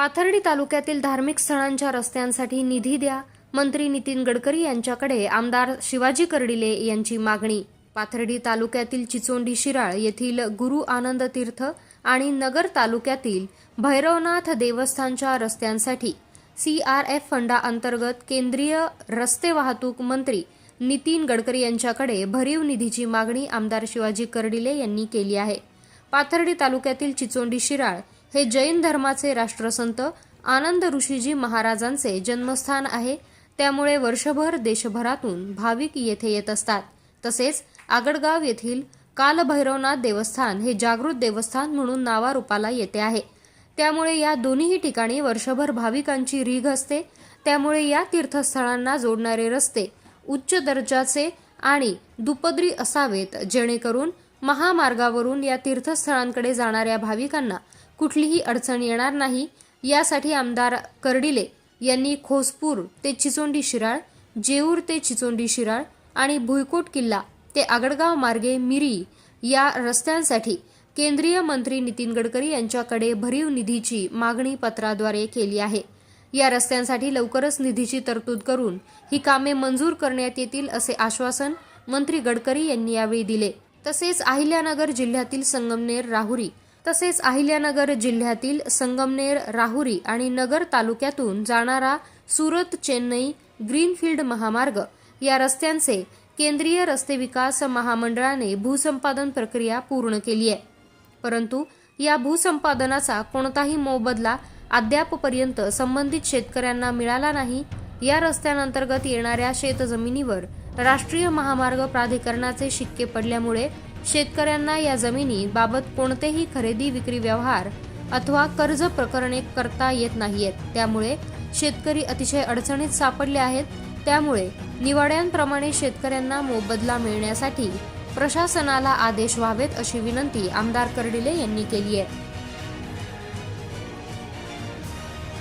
पाथर्डी तालुक्यातील धार्मिक स्थळांच्या रस्त्यांसाठी निधी द्या. मंत्री नितीन गडकरी यांच्याकडे आमदार शिवाजी कर्डिले यांची मागणी. पाथर्डी तालुक्यातील चिचोंडी शिराळ येथील गुरु आनंद तीर्थ आणि नगर तालुक्यातील भैरवनाथ देवस्थानच्या रस्त्यांसाठी सी आर एफ फंडाअंतर्गत केंद्रीय रस्ते वाहतूक मंत्री नितीन गडकरी यांच्याकडे भरीव निधीची मागणी आमदार शिवाजी कर्डिले यांनी केली आहे. पाथर्डी तालुक्यातील चिचोंडी शिराळ हे जैन धर्माचे राष्ट्रसंत आनंद ऋषीजी महाराजांचे जन्मस्थान आहे. त्यामुळे वर्षभर देशभरातून भाविक येथे येत असतात. तसेच आगडगाव येथील कालभैरवनाथ देवस्थान हे जागृत देवस्थान म्हणून नावारूपाला येते आहे. त्यामुळे या दोन्ही ठिकाणी वर्षभर भाविकांची रीघ असते. त्यामुळे या तीर्थस्थळांना जोडणारे रस्ते उच्च दर्जाचे आणि दुपदरी असावेत जेणेकरून महामार्गावरून या तीर्थस्थळांकडे जाणाऱ्या भाविकांना कुठलीही अडचण येणार नाही. यासाठी आमदार कर्डिले यांनी खोसपूर ते चिचोंडी शिराळ जेऊर ते चिचोंडी शिराळ आणि भुईकोट किल्ला ते आगडगाव मार्गे मिरी या रस्त्यांसाठी केंद्रीय मंत्री नितीन गडकरी यांच्याकडे भरीव निधीची मागणी पत्राद्वारे केली आहे. या रस्त्यांसाठी लवकरच निधीची तरतूद करून ही कामे मंजूर करण्यात येतील असे आश्वासन मंत्री गडकरी यांनी यावेळी दिले. तसेच अहिल्यानगर जिल्ह्यातील संगमनेर राहुरी तसेच अहिल्यानगर जिल्ह्यातील संगमनेर राहुरी आणि नगर तालुक्यातून जाणारा सुरत चेन्नई ग्रीनफील्ड महामार्ग या रस्त्यांचे केंद्रीय रस्ते विकास महामंडळाने भूसंपादन प्रक्रिया पूर्ण केली आहे. परंतु या भूसंपादनाचा कोणताही मोबदला अद्यापपर्यंत संबंधित शेतकऱ्यांना मिळाला नाही. या रस्त्यांअंतर्गत येणाऱ्या शेतजमिनीवर राष्ट्रीय महामार्ग प्राधिकरणाचे शिक्के पडल्यामुळे शेतकऱ्यांना या जमिनी बाबत कोणतेही खरेदी विक्री व्यवहार अथवा कर्ज प्रकरणे करता येत नाहीयेत. त्यामुळे शेतकरी अतिशय अडचणीत सापडले आहेत. त्यामुळे निवाड्यांप्रमाणे शेतकऱ्यांना मोबदला मिळण्यासाठी प्रशासनाला आदेश व्हावेत अशी विनंती आमदार कर्डिले यांनी केली आहे.